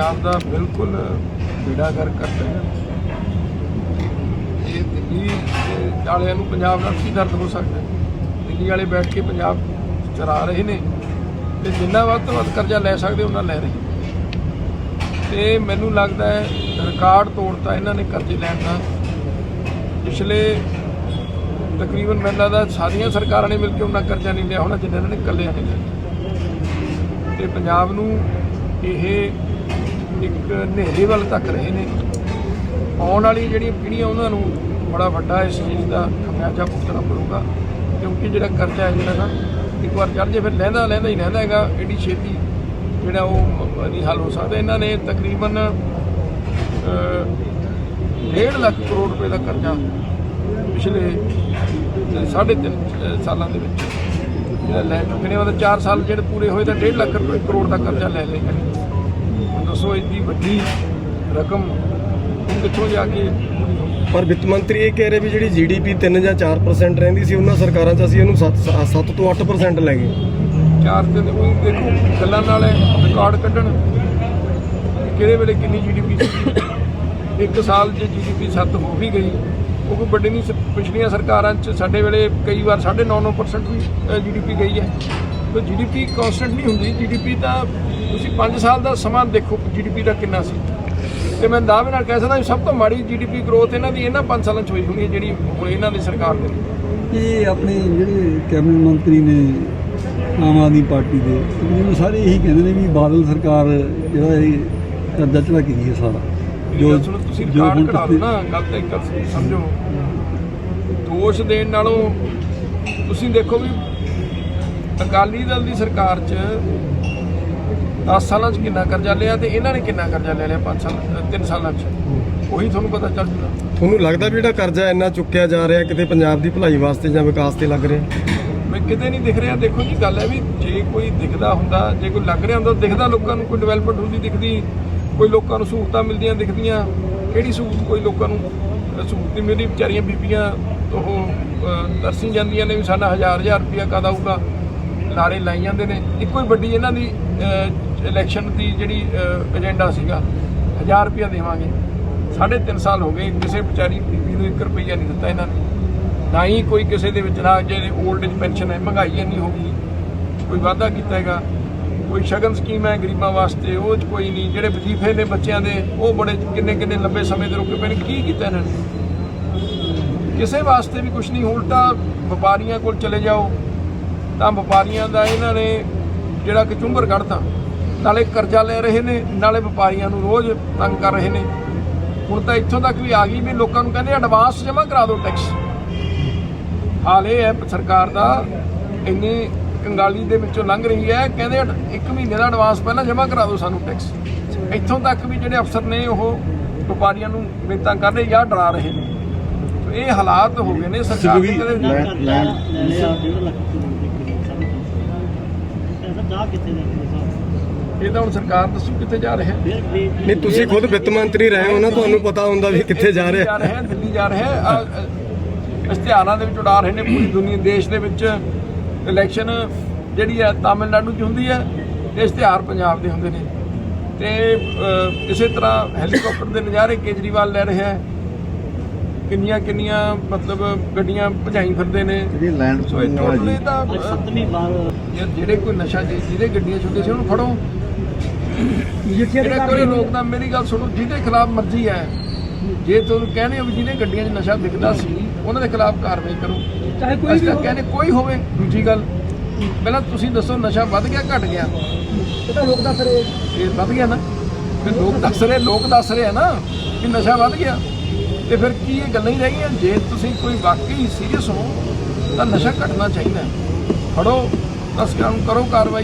ਪੰਜਾਬ ਦਾ ਬਿਲਕੁਲ ਬੇੜਾ ਕਰ ਕਰਦਾ ਹੈ। ਇਹ ਦਿੱਲੀ ਵਾਲਿਆਂ ਨੂੰ ਪੰਜਾਬ ਨਾਲ ਕੀ ਦਰਦ ਹੋ ਸਕਦਾ ਦਿੱਲੀ ਵਾਲੇ ਬੈਠ ਕੇ ਪੰਜਾਬ ਚਰਾ ਰਹੇ ਨੇ ਤੇ ਜਿੰਨਾ ਵੱਧ ਤੋਂ ਵੱਧ ਕਰਜ਼ਾ ਲੈ ਸਕਦੇ ਉਹਨਾਂ ਲੈ ਰਹੇ ਤੇ ਮੈਨੂੰ ਲੱਗਦਾ ਹੈ ਰਿਕਾਰਡ ਤੋੜਤਾ ਇਹਨਾਂ ਨੇ ਕਰਜ਼ੇ ਲੈਣ ਦਾ। ਪਿਛਲੇ ਤਕਰੀਬਨ ਮੈਨੂੰ ਲੱਗਦਾ ਸਾਰੀਆਂ ਸਰਕਾਰਾਂ ਨੇ ਮਿਲ ਕੇ ਉਹਨਾਂ ਕਰਜ਼ਾ ਨਹੀਂ ਲਿਆ ਹੋਣਾ, ਜਿੰਨਾ ਇਹਨਾਂ ਨੇ ਇਕੱਲਿਆਂ ਨੇ ਲਿਆ। ਤੇ ਪੰਜਾਬ ਨੂੰ ਇਹ ਇੱਕ ਹਨੇਰੇ ਵੱਲ ਤੱਕ ਰਹੇ ਨੇ। ਆਉਣ ਵਾਲੀ ਜਿਹੜੀਆਂ ਪੀੜ੍ਹੀਆਂ ਉਹਨਾਂ ਨੂੰ ਬੜਾ ਵੱਡਾ ਇਸ ਚੀਜ਼ ਦਾ ਖਮਿਆਜਾ ਭੁਗਤਣਾ ਪਊਗਾ ਕਿਉਂਕਿ ਜਿਹੜਾ ਕਰਜ਼ਾ ਹੈ ਜਿਹੜਾ ਨਾ ਇੱਕ ਵਾਰ ਚੜ ਜੇ ਫਿਰ ਲਹਿੰਦਾ ਲਹਿੰਦਾ ਹੀ ਲਹਿੰਦਾ ਹੈਗਾ ਏਡੀ ਛੇਤੀ ਜਿਹੜਾ ਉਹ ਨਹੀਂ ਹੱਲ ਹੋ ਸਕਦਾ। ਇਹਨਾਂ ਨੇ ਤਕਰੀਬਨ ਅਹ, ਡੇਢ ਲੱਖ ਕਰੋੜ ਰੁਪਏ ਦਾ ਕਰਜ਼ਾ ਪਿਛਲੇ ਅਹ, ਸਾਢੇ ਤਿੰਨ ਅਹ, ਸਾਲਾਂ ਦੇ ਵਿੱਚ ਜਿਹੜਾ ਲੈ ਚੁੱਕੇ ਨੇ। ਉਹਦੇ 4 ਸਾਲ ਜਿਹੜੇ ਪੂਰੇ ਹੋਏ ਤਾਂ 1.5 ਲੱਖ ਰੁਪਏ ਕਰੋੜ ਦਾ ਕਰਜ਼ਾ ਲੈ ਲਏ। ਦੱਸੋ ਇੰਨੀ ਵੱਡੀ ਰਕਮ ਹੁਣ ਕਿੱਥੋਂ ਜਾ ਕੇ ਪੂਰੀ ਵਿੱਤ ਮੰਤਰੀ ਇਹ ਕਹਿ ਰਹੇ ਵੀ ਜਿਹੜੀ ਜੀਡੀਪੀ 3 ਜਾਂ 4% ਰਹਿੰਦੀ ਸੀ ਉਹਨਾਂ ਸਰਕਾਰਾਂ 'ਚ ਅਸੀਂ ਉਹਨੂੰ 7 7 ਤੋਂ 8% ਲੈ ਗਏ। ਚਾਰ ਦਿਨ ਉਹ ਦੇਖੋ ਗੱਲਾਂ ਨਾਲ ਰਿਕਾਰਡ ਕੱਢਣ। ਕਿਹੜੇ ਵੇਲੇ ਕਿੰਨੀ ਜੀਡੀਪੀ ਸੀ? ਇੱਕ ਸਾਲ ਜੇ ਜੀਡੀਪੀ 7 ਹੋ ਵੀ ਗਈ ਉਹ ਕੋਈ ਵੱਡੀ ਨਹੀਂ ਸੀ। ਪਿਛਲੀਆਂ ਸਰਕਾਰਾਂ 'ਚ ਸਾਡੇ ਵੇਲੇ ਕਈ ਵਾਰ 9.5% ਵੀ ਜੀਡੀਪੀ ਗਈ ਹੈ। ਤਾਂ ਜੀਡੀਪੀ ਕਾਂਸਟੈਂਟ ਨਹੀਂ ਹੁੰਦੀ। ਜੀਡੀਪੀ ਤਾਂ ਤੁਸੀਂ 5 ਸਾਲ ਦਾ ਸਮਾਂ ਦੇਖੋ ਜੀਡੀਪੀ ਦਾ ਕਿੰਨਾ ਸੀ। ਤੇ ਮੈਂ ਦਾਅਵੇ ਨਾਲ ਕਹਿ ਸਕਦਾ ਵੀ ਸਭ ਤੋਂ ਮਾੜੀ ਜੀਡੀਪੀ ਗਰੋਥ ਇਹਨਾਂ ਦੀ ਇਹਨਾਂ 5 ਸਾਲਾਂ 'ਚ ਹੋਈ ਹੋਣੀ ਹੈ ਜਿਹੜੀ ਹੁਣ ਇਹਨਾਂ ਦੀ ਸਰਕਾਰ ਦੇ। ਇਹ ਆਪਣੇ ਜਿਹੜੇ ਕੈਬਨਿਟ ਮੰਤਰੀ ਨੇ ਆਮ ਆਦਮੀ ਪਾਰਟੀ ਦੇ ਤਕਰੀਬਨ ਸਾਰੇ ਇਹੀ ਕਹਿੰਦੇ ਨੇ ਵੀ ਬਾਦਲ ਸਰਕਾਰ ਜਿਹੜਾ ਇਹ ਕਰਜ਼ਾ ਚੜਾ ਕੇ ਗਈ ਹੈ ਸਾਰਾ। ਜੋ ਤੁਸੀਂ ਰਿਕਾਰਡ ਕਢਾ ਲਓ ਨਾ ਗੱਲ ਤਾਂ ਇੱਕ ਸਮਝੋ। ਦੋਸ਼ ਦੇਣ ਨਾਲੋਂ ਤੁਸੀਂ ਦੇਖੋ ਵੀ ਅਕਾਲੀ ਦਲ ਦੀ ਸਰਕਾਰ 'ਚ 10 ਸਾਲਾਂ 'ਚ ਕਿੰਨਾ ਕਰਜ਼ਾ ਲਿਆ ਤੇ ਇਹਨਾਂ ਨੇ ਕਿੰਨਾ ਕਰਜ਼ਾ ਲੈ ਲਿਆ 5 ਸਾਲ 3 ਸਾਲਾਂ 'ਚ? ਉਹੀ ਤੁਹਾਨੂੰ ਪਤਾ ਚੱਲ ਜੂਗਾ। ਤੁਹਾਨੂੰ ਲੱਗਦਾ ਵੀ ਜਿਹੜਾ ਕਰਜ਼ਾ ਇੰਨਾ ਚੁੱਕਿਆ ਜਾ ਰਿਹਾ ਕਿਤੇ ਪੰਜਾਬ ਦੀ ਭਲਾਈ ਵਾਸਤੇ ਜਾਂ ਵਿਕਾਸ ਤੇ ਲੱਗ ਰਿਹਾ? ਮੈਂ ਕਿਤੇ ਨਹੀਂ ਦਿਖ ਰਿਹਾ। ਦੇਖੋ ਜੀ ਗੱਲ ਹੈ ਵੀ ਜੇ ਕੋਈ ਦਿਖਦਾ ਹੁੰਦਾ ਜੇ ਕੋਈ ਲੱਗ ਰਿਹਾ ਹੁੰਦਾ ਦਿਖਦਾ ਲੋਕਾਂ ਨੂੰ ਕੋਈ ਡਿਵੈਲਪਮੈਂਟ ਹੁੰਦੀ ਦਿਖਦੀ ਕੋਈ ਲੋਕਾਂ ਨੂੰ ਸਹੂਲਤਾਂ ਮਿਲਦੀਆਂ ਦਿਖਦੀਆਂ ਕਿਹੜੀ ਸਹੂਲਤ ਕੋਈ ਲੋਕਾਂ ਨੂੰ ਸਹੂਲਤ ਨਹੀਂ ਮਿਲਦੀ? ਵਿਚਾਰੀਆਂ ਬੀਬੀਆਂ ਉਹ ਅ, ਤਰਸੀ ਜਾਂਦੀਆਂ ਨੇ ਵੀ ਸਾਡਾ ਹਜ਼ਾਰ ਹਜ਼ਾਰ ਰੁਪਇਆ ਕਦ ਆਊਗਾ ਲਾਰੇ ਲਾਈ ਜਾਂਦੇ ਨੇ। ਇੱਕੋ ਹੀ ਵੱਡੀ ਇਹਨਾਂ ਦੀ ਇਲੈਕਸ਼ਨ ਦੀ ਜਿਹੜੀ ਏਜੰਡਾ ਸੀਗਾ, ਹਜ਼ਾਰ ਰੁਪਇਆ ਦੇਵਾਂਗੇ। ਸਾਢੇ ਤਿੰਨ ਸਾਲ ਹੋ ਗਏ, ਕਿਸੇ ਵਿਚਾਰੀ ਬੀਬੀ ਨੂੰ 1 ਰੁਪਈਆ ਨਹੀਂ ਦਿੱਤਾ ਇਹਨਾਂ ਨੇ। ਨਾ ਹੀ ਕੋਈ ਕਿਸੇ ਦੇ ਵਿੱਚ ਨਾ ਜਿਹੜੇ 올ਡ ਏਜ ਪੈਨਸ਼ਨ ਹੈ, ਮਹਿੰਗਾਈ ਇੰਨੀ ਹੋ ਗਈ। ਕੋਈ ਵਾਅਦਾ ਕੀਤਾ ਹੈਗਾ। ਕੋਈ ਸ਼ਗਨ ਸਕੀਮ ਹੈ ਗਰੀਬਾਂ ਵਾਸਤੇ, ਉਹ 'ਚ ਕੋਈ ਨਹੀਂ। ਜਿਹੜੇ ਵਜ਼ੀਫੇ ਨੇ ਬੱਚਿਆਂ ਦੇ, ਉਹ ਬੜੇ ਕਿੰਨੇ ਕਿੰਨੇ ਲੰਬੇ ਸਮੇਂ ਦੇ ਰੁਕੇ ਪਏ ਨੇ। ਕੀ ਕੀਤਾ ਇਹਨਾਂ ਨੇ? ਕਿਸੇ ਵਾਸਤੇ ਵੀ ਕੁਝ ਨਹੀਂ। ਉਲਟਾ ਵਪਾਰੀਆਂ ਕੋਲ ਚਲੇ ਜਾਓ। ਤਾਂ ਵਪਾਰੀਆਂ ਦਾ ਇਹਨਾਂ ਨੇ ਜਿਹੜਾ ਕਚੁੰਬਰ ਕੱਢਤਾ ਨਾਲੇ ਕਰਜ਼ਾ ਲੈ ਰਹੇ ਨੇ ਨਾਲੇ ਵਪਾਰੀਆਂ ਨੂੰ ਰੋਜ਼ ਤੰਗ ਕਰ ਰਹੇ ਨੇ। ਹੁਣ ਤਾਂ ਇੱਥੋਂ ਤੱਕ ਵੀ ਆ ਗਈ ਵੀ ਲੋਕਾਂ ਨੂੰ ਕਹਿੰਦੇ ਐਡਵਾਂਸ ਜਮ੍ਹਾਂ ਕਰਾ ਦਿਓ ਟੈਕਸ ਹਾਲ ਇਹ ਹੈ ਸਰਕਾਰ ਦਾ ਇੰਨੀ ਕੰਗਾਲੀ ਦੇ ਵਿੱਚੋਂ ਲੰਘ ਰਹੀ ਹੈ ਕਹਿੰਦੇ ਇੱਕ ਮਹੀਨੇ ਦਾ ਐਡਵਾਂਸ ਪਹਿਲਾਂ ਜਮ੍ਹਾਂ ਕਰਾ ਦਿਓ ਸਾਨੂੰ ਟੈਕਸ ਇੱਥੋਂ ਤੱਕ ਵੀ ਜਿਹੜੇ ਅਫਸਰ ਨੇ ਉਹ ਵਪਾਰੀਆਂ ਨੂੰ ਬੇਤਾਂ ਕਰ ਰਹੇ ਜਾਂ ਡਰਾ ਰਹੇ ਨੇ। ਇਹ ਹਾਲਾਤ ਹੋ ਗਏ ਨੇ ਸਰਕਾਰ ਦੇ ਕਦੇ ਇਹ ਤਾਂ ਹੁਣ ਸਰਕਾਰ ਦੱਸੂ ਕਿੱਥੇ ਜਾ ਰਿਹਾ ਹੈ। ਨਹੀਂ ਤੁਸੀਂ ਖੁਦ ਵਿੱਤ ਮੰਤਰੀ ਰਹੇ ਹੋ ਨਾ ਤੁਹਾਨੂੰ ਪਤਾ ਹੁੰਦਾ ਵੀ ਕਿੱਥੇ ਜਾ ਜਾ ਰਿਹਾ ਹੈ ਦਿੱਲੀ ਜਾ ਰਹੇ ਹੈ। ਇਸ਼ਤਿਹਾਰਾਂ ਦੇ ਵਿੱਚ ਉਡਾ ਰਹੇ ਨੇ ਪੂਰੀ ਦੁਨੀਆ ਦੇਸ਼ ਦੇ ਵਿੱਚ ਇਲੈਕਸ਼ਨ ਜਿਹੜੀ ਹੈ ਤਾਮਿਲਨਾਡੂ 'ਚ ਹੁੰਦੀ ਹੈ ਤੇ ਇਸ਼ਤਿਹਾਰ ਪੰਜਾਬ ਦੇ ਹੁੰਦੇ ਨੇ। ਤੇ ਇਸੇ ਤਰ੍ਹਾਂ ਹੈਲੀਕਾਪਟਰ ਦੇ ਨਜ਼ਾਰੇ ਕੇਜਰੀਵਾਲ ਲੈ ਰਿਹਾ ਹੈ। ਕਿੰਨੀਆਂ ਕਿੰਨੀਆਂ ਮਤਲਬ ਗੱਡੀਆਂ ਭਜਾਈ ਫਿਰਦੇ ਨੇ। ਜਿਹੜੀ ਲੈਂਡ ਸੋ ਇਹ ਟੋਟਲੀ ਤਾਂ ਸੱਤਵੀਂ ਵਾਰ ਜਿਹੜੇ ਕੋਈ ਨਸ਼ਾ ਜਿਹਦੇ ਜਿਹਦੇ ਗੱਡੀਆਂ ਛੁੱਟੀ ਸੀ ਉਹਨੂੰ ਫੜੋ। ਕੋਈ ਦਾ ਮੇਰੀ ਗੱਲ ਸੁਣੋ ਜਿਹਦੇ ਖਿਲਾਫ ਮਰਜ਼ੀ ਹੈ ਜੇ ਤੁਹਾਨੂੰ ਕਹਿੰਦੇ ਹੋ ਵੀ ਜਿਹਨੇ ਗੱਡੀਆਂ 'ਚ ਨਸ਼ਾ ਵਿਕਦਾ ਸੀ ਉਹਨਾਂ ਦੇ ਖਿਲਾਫ ਕਾਰਵਾਈ ਕਰੋ। ਚਾਹੇ ਕੋਈ ਵੀ ਕਹਿੰਦੇ ਕੋਈ ਹੋਵੇ ਦੂਜੀ ਗੱਲ ਪਹਿਲਾਂ ਤੁਸੀਂ ਦੱਸੋ ਨਸ਼ਾ ਵੱਧ ਗਿਆ ਘਟ ਗਿਆ? ਇਹ ਤਾਂ ਲੋਕ ਦੱਸ ਰਹੇ ਇਹ ਵੱਧ ਗਿਆ ਨਾ? ਫਿਰ ਲੋਕ ਦੱਸ ਰਹੇ ਲੋਕ ਦੱਸ ਰਹੇ ਆ ਨਾ ਕਿ ਨਸ਼ਾ ਵੱਧ ਗਿਆ। ਤੇ ਫਿਰ ਕੀ ਇਹ ਗੱਲਾਂ ਹੀ ਰਹਿ ਗਈਆਂ? ਜੇ ਤੁਸੀਂ ਕੋਈ ਵਾਕਈ ਸੀਰੀਅਸ ਹੋ ਤਾਂ ਨਸ਼ਾ ਘਟਣਾ ਚਾਹੀਦਾ। ਫੜੋ ਤਸਕਰਾਂ ਨੂੰ ਕਰੋ ਕਾਰਵਾਈ।